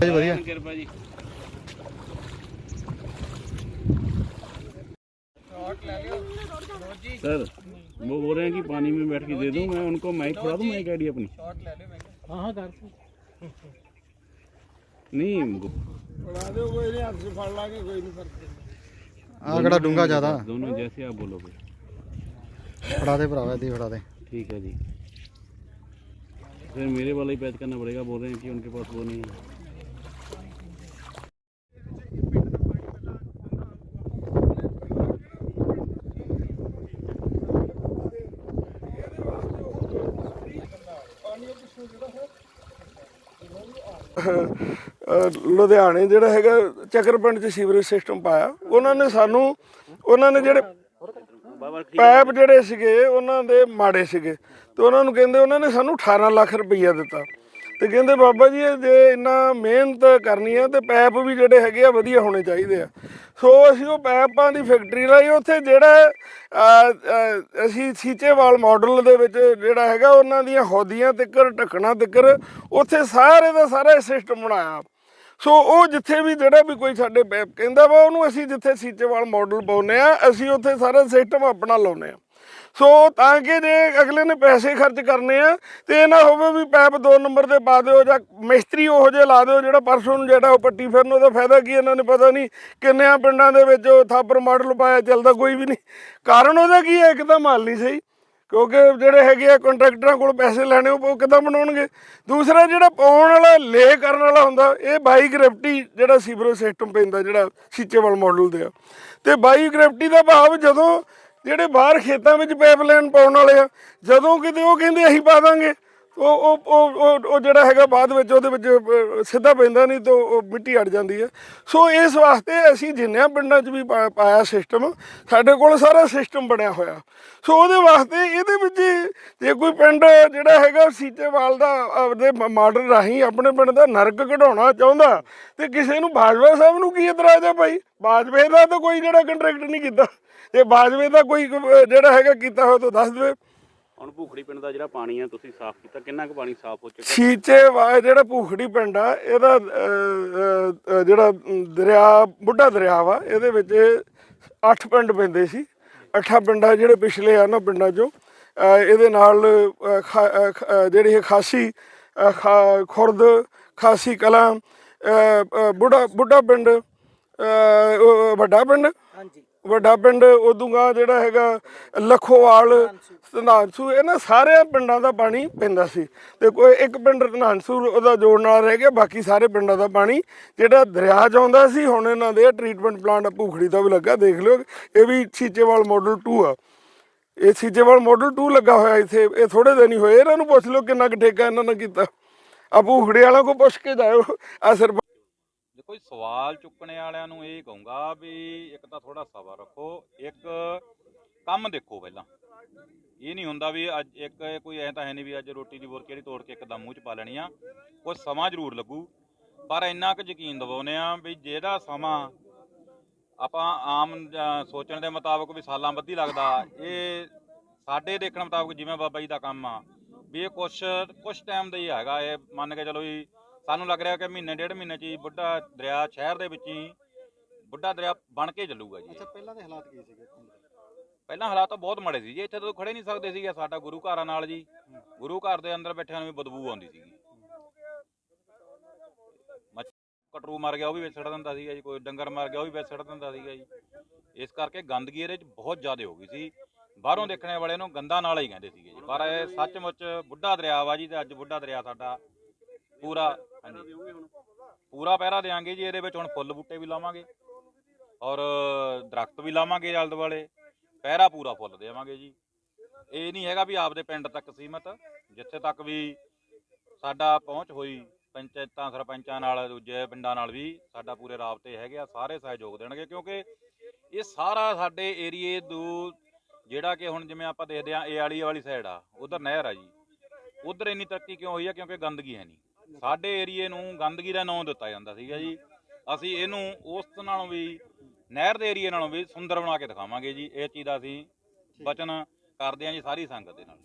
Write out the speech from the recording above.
ਜੀ ਵਧੀਆ ਕਿਰਪਾ ਜੀ सर वो बोल रहे हैं कि पानी में बैठ के दे दूं मैं उनको माइक थोड़ा दूं माइक आईडी अपनी ਹਾਂ ਹਾਂ ਕਰ नहीं ਬਣਾ ਦਿਓ ਕੋਈ ਨਹੀਂ ਹੱਥ 'ਚ ਫੜ ਲਾਂਗੇ ਕੋਈ ਨਹੀਂ ਫਰਕ ਆ ਕਿਹੜਾ ਡੂੰਗਾ ਜ਼ਿਆਦਾ दोनों जैसे आप बोलोगे ਫੜਾ ਦੇ ਭਰਾਵਾ ਦੀ ਫੜਾ ਦੇ ठीक है जी फिर मेरे वाला ही पैच करना पड़ेगा बोल रहे हैं कि उनके पास वो नहीं है ਲੁਧਿਆਣੇ ਜਿਹੜਾ ਹੈਗਾ ਚੱਕਰ ਪਿੰਡ 'ਚ ਸੀਵਰੇਜ ਸਿਸਟਮ ਪਾਇਆ। ਉਹਨਾਂ ਨੇ ਸਾਨੂੰ, ਉਹਨਾਂ ਨੇ ਜਿਹੜੇ ਪੈਪ ਜਿਹੜੇ ਸੀਗੇ, ਉਹਨਾਂ ਦੇ ਮਾੜੇ ਸੀਗੇ। ਤੇ ਉਹਨਾਂ ਨੂੰ ਕਹਿੰਦੇ, ਉਹਨਾਂ ਨੇ ਸਾਨੂੰ 18 ਲੱਖ ਰੁਪਈਆ ਦਿੱਤਾ। ਤੇ ਕਹਿੰਦੇ ਬਾਬਾ ਜੀ ਜੇ ਇੰਨਾ ਮਿਹਨਤ ਕਰਨੀ ਆ ਤੇ ਪੈਪ ਵੀ ਜਿਹੜੇ ਹੈਗੇ ਆ ਵਧੀਆ ਹੋਣੇ ਚਾਹੀਦੇ ਆ। ਸੋ ਅਸੀਂ ਉਹ ਪੈਪਾਂ ਦੀ ਫੈਕਟਰੀ ਲਾਈ, ਉੱਥੇ ਜਿਹੜਾ ਅਸੀਂ ਸੀਚੇਵਾਲ ਮਾਡਲ ਦੇ ਵਿੱਚ ਜਿਹੜਾ ਹੈਗਾ, ਉਹਨਾਂ ਦੀਆਂ ਹੌਦੀਆਂ ਤਿੱਕਰ, ਢੱਕਣਾ ਤਿੱਕਰ, ਉੱਥੇ ਸਾਰੇ ਦਾ ਸਾਰਾ ਸਿਸਟਮ ਬਣਾਇਆ। ਸੋ ਉਹ ਜਿੱਥੇ ਵੀ ਜਿਹੜਾ ਵੀ ਕੋਈ ਸਾਡੇ ਪੈਪ ਕਹਿੰਦਾ ਵਾ, ਉਹਨੂੰ ਅਸੀਂ ਜਿੱਥੇ ਸੀਚੇਵਾਲ ਮਾਡਲ ਪਾਉਨੇ ਆ, ਅਸੀਂ ਉੱਥੇ ਸਾਰਾ ਸਿਸਟਮ ਆਪਣਾ ਲਾਉਨੇ ਆ। ਸੋ ਤਾਂ ਕਿ ਜੇ ਅਗਲੇ ਨੇ ਪੈਸੇ ਖਰਚ ਕਰਨੇ ਆ ਤੇ ਇਹ ਨਾ ਹੋਵੇ ਵੀ ਪੈਪ 2 ਨੰਬਰ ਤੇ ਪਾ ਦਿਓ ਜਾਂ ਮਿਸਤਰੀ ਉਹੋ ਜਿਹੇ ਲਾ ਦਿਓ ਜਿਹੜਾ ਪਰਸੋਂ ਨੂੰ ਜਿਹੜਾ ਉਹ ਪੱਟੀ ਫਿਰਨ, ਉਹਦਾ ਫਾਇਦਾ ਕੀ ਇਹਨਾਂ ਨੇ ਪਤਾ ਨਹੀਂ ਕਿੰਨਿਆਂ ਪਿੰਡਾਂ ਦੇ ਵਿੱਚ ਉਹ ਥਾਪਰ ਮਾਡਲ ਪਾਇਆ ਚੱਲਦਾ ਕੋਈ ਵੀ ਨਹੀਂ। ਕਾਰਨ ਉਹਦਾ ਕੀ ਹੈ? ਇੱਕ ਤਾਂ ਮਾਲ ਨਹੀਂ ਸਹੀ। ਕਿਉਂਕਿ ਜਿਹੜੇ ਹੈਗੇ ਆ ਕੰਟਰੈਕਟਰਾਂ ਕੋਲ ਪੈਸੇ ਲੈਣੇ, ਉਹ ਕਿੱਦਾਂ ਬਣਾਉਣਗੇ? ਦੂਸਰਾ ਜਿਹੜਾ ਪਾਉਣ ਵਾਲਾ ਲੇ ਕਰਨ ਵਾਲਾ ਹੁੰਦਾ, ਇਹ ਬਾਈ ਗ੍ਰੈਵਿਟੀ ਜਿਹੜਾ ਸੀਵਰੇਜ ਸਿਸਟਮ ਪੈਂਦਾ ਜਿਹੜਾ ਸੀਚੇਵਾਲ ਮਾਡਲ ਦੇ ਆ। ਤੇ ਬਾਈ ਗ੍ਰੈਵਿਟੀ ਦਾ ਭਾਵ ਜਦੋਂ ਜਿਹੜੇ ਬਾਹਰ ਖੇਤਾਂ ਵਿੱਚ ਪਾਈਪਲਾਈਨ ਪਾਉਣ ਵਾਲੇ ਆ, ਜਦੋਂ ਕਿਤੇ ਉਹ ਕਹਿੰਦੇ ਅਸੀਂ ਪਾ ਦਾਂਗੇ। ਉਹ ਉਹ ਉਹ, ਉਹ- ਜਿਹੜਾ ਹੈਗਾ ਬਾਅਦ ਵਿੱਚ ਉਹਦੇ ਵਿੱਚ ਸਿੱਧਾ ਪੈਂਦਾ ਨਹੀਂ ਤਾਂ ਉਹ ਮਿੱਟੀ ਅੜ ਜਾਂਦੀ ਹੈ। ਸੋ ਇਸ ਵਾਸਤੇ ਅਸੀਂ ਜਿੰਨਿਆਂ ਪਿੰਡਾਂ 'ਚ ਵੀ ਪਾਇਆ ਸਿਸਟਮ ਸਾਡੇ ਕੋਲ ਸਾਰਾ ਸਿਸਟਮ ਬਣਿਆ ਹੋਇਆ। ਸੋ ਉਹਦੇ ਵਾਸਤੇ ਇਹਦੇ ਵਿੱਚ ਜੇ ਕੋਈ ਪਿੰਡ ਜਿਹੜਾ ਹੈਗਾ ਸੀਚੇਵਾਲ ਦਾ ਆਪਦੇ ਮਾਡਲ ਰਾਹੀਂ ਆਪਣੇ ਪਿੰਡ ਦਾ ਨਰਕ ਕਢਾਉਣਾ ਚਾਹੁੰਦਾ, ਤੇ ਕਿਸੇ ਨੂੰ ਬਾਜਵਾ ਸਾਹਿਬ ਨੂੰ ਕੀ ਇਤਰਾਜ਼ ਹੈ ਭਾਈ? ਬਾਜਵੇ ਦਾ ਤਾਂ ਕੋਈ ਜਿਹੜਾ ਕੰਟਰੈਕਟ ਨਹੀਂ ਕੀਤਾ। ਜੇ ਬਾਜਵੇ ਦਾ ਕੋਈ ਜਿਹੜਾ ਹੈਗਾ ਕੀਤਾ ਹੋਇਆ ਤਾਂ ਦੱਸ ਦੇਵੇ ਹੁਣ ਭੂਖੜੀ ਪਿੰਡ ਦਾ ਜਿਹੜਾ ਪਾਣੀ ਹੈ ਤੁਸੀਂ ਸਾਫ਼ ਕੀਤਾ ਕਿੰਨਾ ਕੁ ਪਾਣੀ ਸਾਫ਼ ਹੋ ਚੁੱਕਾ ਸੀਚੇ ਵਾ ਜਿਹੜਾ ਭੂਖੜੀ ਪਿੰਡ ਆ ਇਹਦਾ ਅਹ, ਅਹ, ਅਹ, ਜਿਹੜਾ ਦਰਿਆ ਬੁੱਢਾ ਦਰਿਆ ਵਾ ਇਹਦੇ ਵਿੱਚ 8 ਪਿੰਡ ਪੈਂਦੇ ਸੀ। ਅੱਠਾਂ ਪਿੰਡਾਂ ਜਿਹੜੇ ਪਿਛਲੇ ਆ ਨਾ ਪਿੰਡਾਂ ਚੋਂ ਅਹ, ਇਹਦੇ ਨਾਲ ਅਹ, ਖਾ- ਅਹ, ਖ- ਅਹ, ਜਿਹੜੀ ਇਹ ਖਾਸੀ ਅਹ, ਖਾ- ਖੁਰਦ ਖਾਸੀ ਕਲਾਂ ਅਹ, ਅਹ, ਬੁੱਢਾ ਬੁੱਢਾ ਪਿੰਡ ਅਹ, ਉਹ ਵੱਡਾ ਪਿੰਡ। ਹਾਂਜੀ। ਵੱਡਾ ਪਿੰਡ ਉਦੋਂਗਾ ਜਿਹੜਾ ਹੈਗਾ ਲਖੋਵਾਲ ਧਨਾਨਸੂ ਇਹਨਾਂ ਸਾਰੇ ਪਿੰਡਾਂ ਦਾ ਪਾਣੀ ਪੈਂਦਾ ਸੀ। ਤੇ ਕੋਈ ਇੱਕ ਪਿੰਡ ਧਨਾਨਸੂ ਉਹਦਾ ਜੋੜਨ ਨਾਲ ਰਹਿ ਗਿਆ ਬਾਕੀ ਸਾਰੇ ਪਿੰਡਾਂ ਦਾ ਪਾਣੀ ਜਿਹੜਾ ਦਰਿਆ 'ਚ ਆਉਂਦਾ ਸੀ ਹੁਣ ਇਹਨਾਂ ਦੇ ਟ੍ਰੀਟਮੈਂਟ ਪਲਾਂਟ ਭੂਖੜੀ ਦਾ ਵੀ ਲੱਗਾ ਦੇਖ ਲਿਓ ਇਹ ਵੀ ਸੀਚੇਵਾਲ ਮਾਡਲ 2 ਆ। ਇਹ ਸੀਚੇਵਾਲ ਮਾਡਲ 2 ਲੱਗਾ ਹੋਇਆ ਇੱਥੇ ਇਹ ਥੋੜੇ ਦਿਨ ਹੀ ਹੋਏ ਇਹਨਾਂ ਨੂੰ ਪੁੱਛ ਲਓ ਕਿੰਨਾ ਕੁ ਠੇਕਾ ਇਹਨਾਂ ਨੇ ਕੀਤਾ। ਆ ਭੂਖੜੀ ਵਾਲਿਆਂ ਕੋ ਪੁੱਛ ਕੇ ਜਾਇਓ ਆ ਸਿਰ ਦੇਖੋ ਜੀ ਸਵਾਲ ਚੁੱਕਣੇ ਵਾਲਿਆਂ ਨੂੰ ਇਹ ਕਹੂੰਗਾ ਵੀ ਇੱਕ ਤਾਂ ਥੋੜਾ ਸਬਰ ਰੱਖੋ, ਇੱਕ ਕੰਮ ਦੇਖੋ ਪਹਿਲਾਂ। ਇਹ ਨਹੀਂ ਹੁੰਦਾ ਵੀ ਅੱਜ ਇੱਕ ਕੋਈ ਐ ਤਾਂ ਹੈ ਨਹੀਂ ਵੀ ਅੱਜ ਰੋਟੀ ਦੀ ਬੋਰ ਕਿਹੜੀ ਤੋੜ ਕੇ ਇੱਕਦਮ ਮੂੰਹ 'ਚ ਪਾ ਲੈਣੀ ਆ। ਕੁਝ ਸਮਾਂ ਜ਼ਰੂਰ ਲੱਗੂ, ਪਰ ਇੰਨਾ ਕੁ ਯਕੀਨ ਦਿਵਾਉਂਦੇ ਆ ਵੀ ਜਿਹੜਾ ਸਮਾਂ ਆਪਾਂ ਆਮ ਸੋਚਣ ਦੇ ਮੁਤਾਬਕ ਵੀ ਸਾਲਾਂ ਬੱਧੀ ਲੱਗਦਾ, ਇਹ ਸਾਡੇ ਦੇਖਣ ਮੁਤਾਬਕ ਜਿਵੇਂ ਬਾਬਾ ਜੀ ਦਾ ਕੰਮ ਆ, ਵੀ ਇਹ ਕੁਛ ਕੁਛ ਟਾਈਮ ਦਾ ਹੀ ਹੈਗਾ। ਇਹ ਮੰਨ ਕੇ ਚਲੋ ਵੀ ਸਾਨੂੰ ਲੱਗ ਰਿਹਾ ਕਿ ਮਹੀਨੇ ਡੇਢ ਮਹੀਨੇ ਚ ਹੀ ਬੁੱਢਾ ਦਰਿਆ ਸ਼ਹਿਰ ਦੇ ਵਿੱਚ ਹੀ ਬੁੱਢਾ ਦਰਿਆ ਬਣ ਕੇ ਚੱਲੂਗਾ ਜੀ। ਇਹ। ਪਹਿਲਾਂ ਦੇ ਹਾਲਾਤ ਕੀ ਸੀਗੇ? ਪਹਿਲਾਂ ਹਾਲਾਤ ਤਾਂ ਬਹੁਤ ਮਾੜੇ ਸੀ ਜੀ। ਇੱਥੇ ਤਾਂ ਖੜੇ ਨਹੀਂ ਸਕਦੇ ਸੀਗੇ ਸਾਡਾ ਗੁਰੂ ਘਰਾਂ ਨਾਲ ਜੀ। ਗੁਰੂ ਘਰ ਦੇ ਅੰਦਰ ਬੈਠਿਆਂ ਨੂੰ ਵੀ ਬਦਬੂ ਆਉਂਦੀ ਸੀਗੀ। ਮੱਛ- ਕਟਰੂ ਮਰ ਗਿਆ ਉਹ ਵੀ ਵਿੱਚ ਛੱਡ ਦਿੰਦਾ ਸੀਗਾ ਜੀ। ਕੋਈ ਡੰਗਰ ਮਰ ਗਿਆ ਉਹ ਵੀ ਵਿੱਚ ਛੱਡ ਦਿੰਦਾ ਸੀਗਾ ਜੀ। ਇਸ ਕਰਕੇ ਗੰਦਗੀ ਇਹਦੇ 'ਚ ਬਹੁਤ ਜ਼ਿਆਦਾ ਹੋ ਗਈ ਸੀ। ਬਾਹਰੋਂ ਦੇਖਣੇ ਵਾਲੇ ਨੂੰ ਗੰਦਾ ਨਾਲਾ ਹੀ ਕਹਿੰਦੇ ਸੀਗੇ ਜੀ। ਪਰ ਇਹ ਸੱਚਮੁੱਚ ਬੁੱਢਾ ਦਰਿਆ ਵਾ ਜੀ ਤੇ ਅੱਜ ਬੁੱਢਾ ਦਰਿਆ ਸਾਡਾ ਪੂਰਾ ਹਾਂਜੀ। ਪੂਰਾ ਪਹਿਰਾ ਦੇਾਂਗੇ ਜੀ ਇਹਦੇ ਵਿੱਚ ਹੁਣ ਫੁੱਲ ਬੂਟੇ ਵੀ ਲਾਵਾਂਗੇ ਔਰ ਦਰਖਤ ਵੀ ਲਾਵਾਂਗੇ ਆਲੇ ਦੁਆਲੇ ਪਹਿਰਾ ਪੂਰਾ ਫੁੱਲ ਦੇਵਾਂਗੇ ਜੀ। ਇਹ ਨਹੀਂ ਹੈਗਾ ਵੀ ਆਪਦੇ ਪਿੰਡ ਤੱਕ ਸੀਮਤ ਜਿੱਥੇ ਤੱਕ ਵੀ ਸਾਡਾ ਪਹੁੰਚ ਹੋਈ ਪੰਚਾਇਤਾਂ ਸਰਪੰਚਾਂ ਨਾਲ ਦੂਜੇ ਪਿੰਡਾਂ ਨਾਲ ਵੀ ਸਾਡਾ ਪੂਰੇ ਰਾਬਤੇ ਹੈਗੇ ਆ ਸਾਰੇ ਸਹਿਯੋਗ ਦੇਣਗੇ ਕਿਉਂਕਿ ਇਹ ਸਾਰਾ ਸਾਡੇ ਏਰੀਏ ਨੂੰ ਜਿਹੜਾ ਕਿ ਹੁਣ ਜਿਵੇਂ ਆਪਾਂ ਦੇਖਦੇ ਆ ਇਹ ਵਾਲੀ ਵਾਲੀ ਸਾਈਡ ਆ ਉਧਰ ਨਹਿਰ ਆ ਜੀ। ਉਧਰ ਇੰਨੀ ਤਰੱਕੀ ਕਿਉਂ ਹੋਈ ਆ? ਕਿਉਂਕਿ ਗੰਦਗੀ ਹੈ ਨਹੀਂ। ਸਾਡੇ ਏਰੀਏ ਨੂੰ ਗੰਦਗੀ ਦਾ ਨਾਂ ਦਿੱਤਾ ਜਾਂਦਾ ਸੀਗਾ ਜੀ। ਅਸੀਂ ਇਹਨੂੰ ਉਸ ਨਾਲੋਂ ਵੀ ਨਹਿਰ ਦੇ ਏਰੀਏ ਨਾਲੋਂ ਵੀ ਸੁੰਦਰ ਬਣਾ ਕੇ ਦਿਖਾਵਾਂਗੇ ਜੀ। ਇਹ ਚੀਜ਼ ਦਾ ਅਸੀਂ ਵਚਨ ਕਰਦੇ ਹਾਂ ਜੀ ਸਾਰੀ ਸੰਗਤ ਦੇ ਨਾਲ।